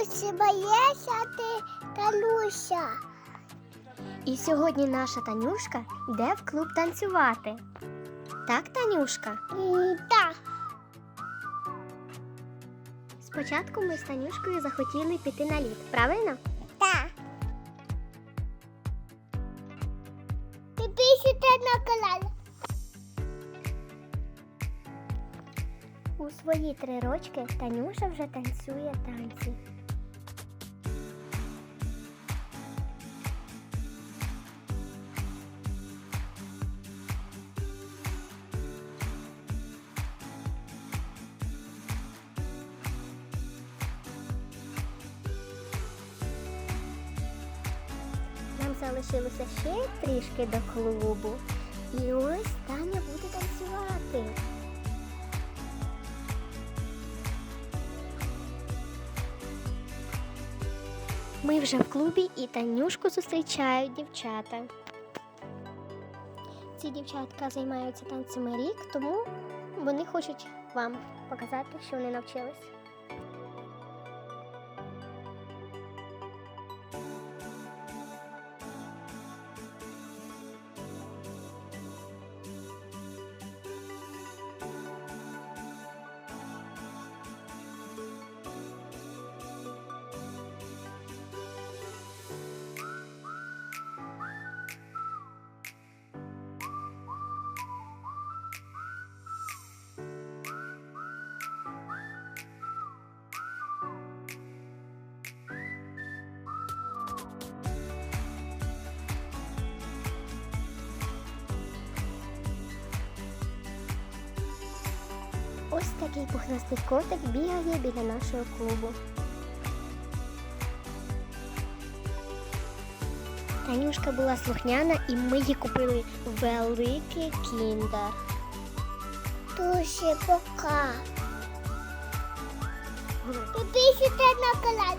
Танюся, боєшся ти, Танюся. І сьогодні наша Танюшка йде в клуб танцювати. Так, Танюшка? Так. Спочатку ми з Танюшкою захотіли піти на лід, правильно? Так. Підписуйте на канал. У свої три рочки Танюша вже танцює танці. Залишилося ще трішки до клубу. І ось Таня буде танцювати. Ми вже в клубі і Танюшку зустрічають дівчата. Ці дівчатка займаються танцями рік, тому вони хочуть вам показати, що вони навчились. Ось такий пухнастий котик бігає біля нашого клубу. Танюшка була слухняна і ми їй купили великий кіндер. Туші, пока. Підписуйте на канал.